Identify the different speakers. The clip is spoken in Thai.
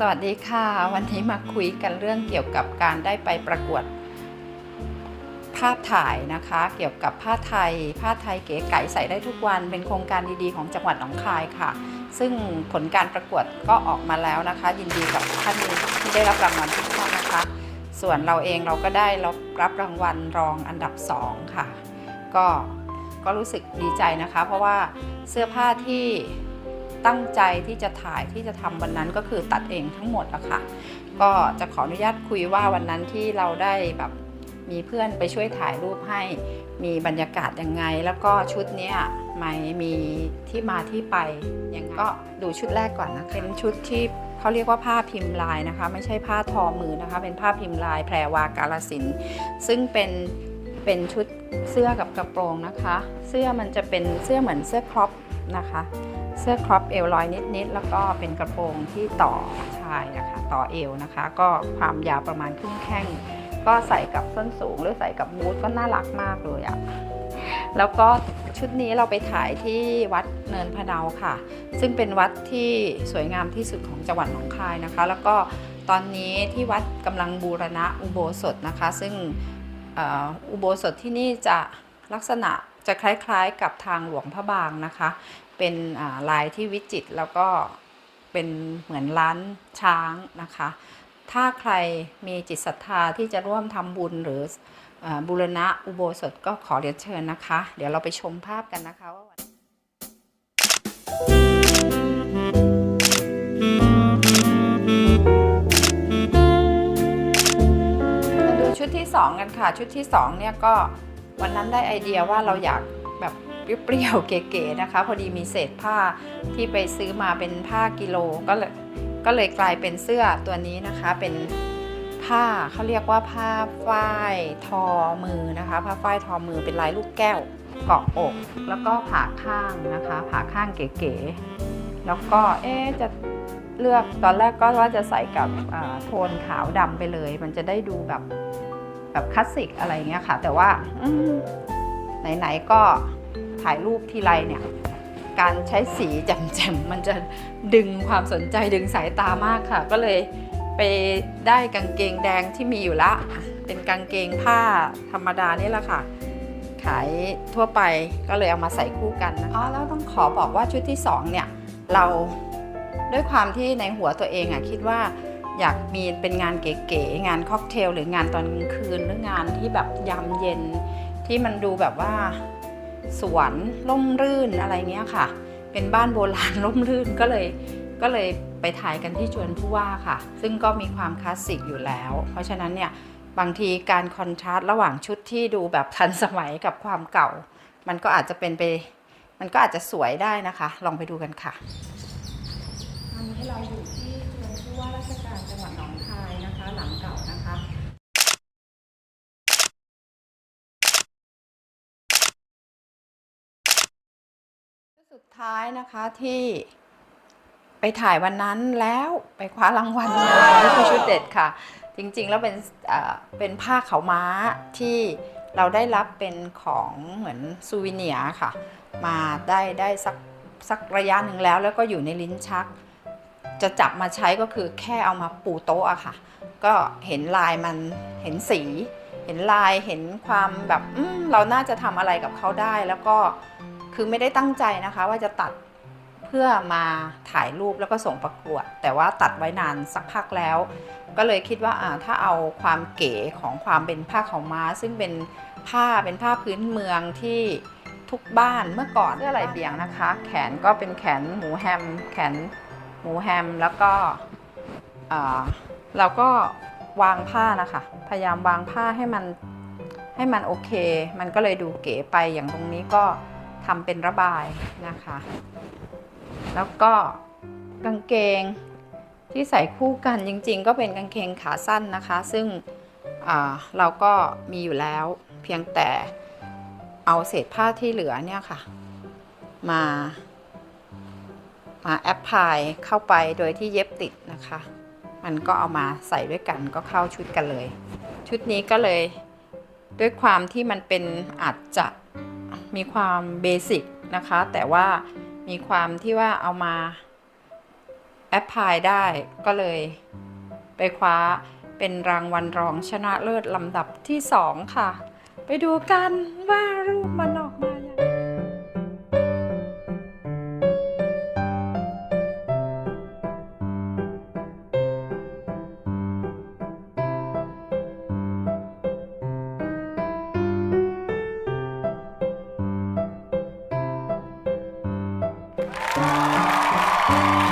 Speaker 1: สวัสดีค่ะ วันนี้มาคุยกันเรื่องเกี่ยวกับการได้ไปประกวดภาพถ่ายนะคะ เกี่ยวกับผ้าไทย ผ้าไทยเก๋ไก๋ใส่ได้ทุกวันเป็นโครงการดีๆ ของจังหวัดหนองคายค่ะ ซึ่งผลการประกวดก็ออกมาแล้วนะคะ ยินดีกับท่านที่ได้รับรางวัลทุกท่านนะคะ ส่วนเราเองเราก็ได้รับรับรางวัลรองอันดับสองค่ะ ก็ก็รู้สึกดีใจนะคะ เพราะว่าเสื้อผ้าที่ ตั้งใจที่จะถ่ายที่จะทำวันนั้นก็คือตัดเองทั้งหมดอะค่ะ ก็จะขออนุญาตคุยว่าวันนั้นที่เราได้แบบมีเพื่อนไปช่วยถ่ายรูปให้มีบรรยากาศยังไง แล้วก็ชุดเนี้ยไม่มีที่มาที่ไปยังไงก็ดูชุดแรกก่อนนะเป็นชุดที่เขาเรียกว่าผ้าพิมพ์ลายนะคะ ไม่ใช่ผ้าทอมือนะคะ เป็นผ้าพิมพ์ลายแพรวากาลสิน ซึ่งเป็นเป็นชุดเสื้อกับกระโปรงนะคะ เสื้อมันจะเป็นเสื้อเหมือนเสื้อครอปนะคะ สื้อครอปเอวลอยนิดๆแล้วก็เป็นกระโปรงที่ต่อชายนะคะ ต่อเอวนะคะ ก็ความยาวประมาณครึ่งแข้ง ก็ใส่กับส้นสูงหรือใส่กับบูทก็น่ารักมากเลยอะ่ะแล้วก็ชุดนี้เราไปถ่ายที่วัดเนินพะเนาค่ะ ซึ่งเป็นวัดที่สวยงามที่สุดของจังหวัดหนองคายนะคะ แล้วก็ตอนนี้ที่วัดกำลังบูรณะอุโบสถนะคะ ซึ่งอออุโบสถที่นี่จะลักษณะ จะคล้ายๆกับทางหลวงพระบางนะคะ เป็นลายที่วิจิตรแล้วก็เป็นเหมือนร้านช้างนะคะ ถ้าใครมีจิตศรัทธาที่จะร่วมทำบุญหรืออบูรณะอุโบสถก็ขอเรียนเชิญนะคะ เดี๋ยวเราไปชมภาพกันนะคะว่าวันมาดูชุดที่ 2 กันค่ะ ชุดที่ 2 เนี่ยก็ วันนั้นได้ไอเดียว่าเราอยากแบบเปรี้ยวๆเก๋ๆนะคะ พอดีมีเศษผ้าที่ไปซื้อมาเป็นผ้ากิโลก็เลยก็เลยกลายเป็นเสื้อตัวนี้นะคะเป็นผ้าเขาเรียกว่าผ้าฝ้ายทอมือนะคะ ผ้าฝ้ายทอมือเป็นลายลูกแก้วเกาะอก แล้วก็ผ่าข้างนะคะผ่าข้างเก๋ๆแล้วก็เอ๊จะเลือกตอนแรกก็ว่าจะใส่กับโทนขาวดำไปเลย มันจะได้ดูแบบ แบบคลาสสิกอะไรเงี้ยค่ะ แต่ว่าไหนๆก็ถ่ายรูปทีไรเนี่ย การใช้สีแจ่มๆมันจะดึงความสนใจดึงสายตามากค่ะ ก็เลยไปได้กางเกงแดงที่มีอยู่ละ เป็นกางเกงผ้าธรรมดานี่แหละค่ะ ขายทั่วไปก็เลยเอามาใส่คู่กันนะคะอ๋อแล้วต้องขอบอกว่าชุดที่สองเนี่ย เราด้วยความที่ในหัวตัวเองอะคิดว่า อยากมีเป็นงานเก๋ๆงานค็อกเทลหรืองานตอนกลางคืนหรืองานที่แบบยามเย็น ที่มันดูแบบว่าสวนร่มรื่นอะไรเงี้ยค่ะ เป็นบ้านโบราณร่มรื่นก็เลยก็เลยไปถ่ายกันที่จวนผู้ว่าค่ะ ซึ่งก็มีความคลาสสิกอยู่แล้ว เพราะฉะนั้นเนี่ยบางทีการคอนทราสต์ระหว่างชุดที่ดูแบบทันสมัยกับความเก่า มันก็อาจจะเป็นไป มันก็อาจจะสวยได้นะคะ ลองไปดูกันค่ะตอนนี้เราอยู่ที่จวนผู้ว่าราชการจังหวัดหนองคายนะคะ หลังเก่านะคะ สุดท้ายนะคะที่ไปถ่ายวันนั้นแล้วไปคว้ารางวัลมานี่คือชุดเด็ดค่ะ จริงๆ แล้วเป็นเป็นผ้าขาวม้าที่เราได้รับเป็นของเหมือนซูวิเนียค่ะ มาได้ได้สักสักระยะหนึ่งแล้วแล้วก็อยู่ในลิ้นชัก จะจับมาใช้ก็คือแค่เอามาปูโต๊ะอะค่ะ ก็เห็นลายมันเห็นสี เห็นลายเห็นความแบบเราน่าจะทำอะไรกับเขาได้แล้วก็ คือไม่ได้ตั้งใจนะคะ ว่าจะตัดเพื่อมาถ่ายรูปแล้วก็ส่งประกวด แต่ว่าตัดไว้นานสักพักแล้ว ก็เลยคิดว่าถ้าเอาความเก๋ของความเป็นผ้าขาวม้า ซึ่งเป็นผ้าเป็นผ้าพื้นเมืองที่ทุกบ้านเมื่อก่อนเสื้อไหลเบี่ยงนะคะ แขนก็เป็นแขนหมูแฮม แขนหมูแฮมแล้วก็เราก็วางผ้านะคะ พยายามวางผ้าให้มันให้มันโอเค มันก็เลยดูเก๋ไปอย่างตรงนี้ก็ ทำเป็นระบายนะคะ แล้วก็กางเกงที่ใส่คู่กันจริงๆ ก็เป็นกางเกงขาสั้นนะคะ ซึ่งเราก็มีอยู่แล้วเพียงแต่เอาเศษผ้าที่เหลือเนี่ยค่ะ มามาแอปพลายเข้าไปโดยที่เย็บติดนะคะ มันก็เอามาใส่ด้วยกันก็เข้าชุดกันเลย ชุดนี้ก็เลยด้วยความที่มันเป็นอาจจะ มีความเบสิกนะคะ แต่ว่ามีความที่ว่าเอามาแอปพลายได้ก็เลยไปคว้าเป็นรางวัลรองชนะเลิศลำดับที่ 2 ค่ะ ไปดูกันว่ารูปมัน
Speaker 2: เ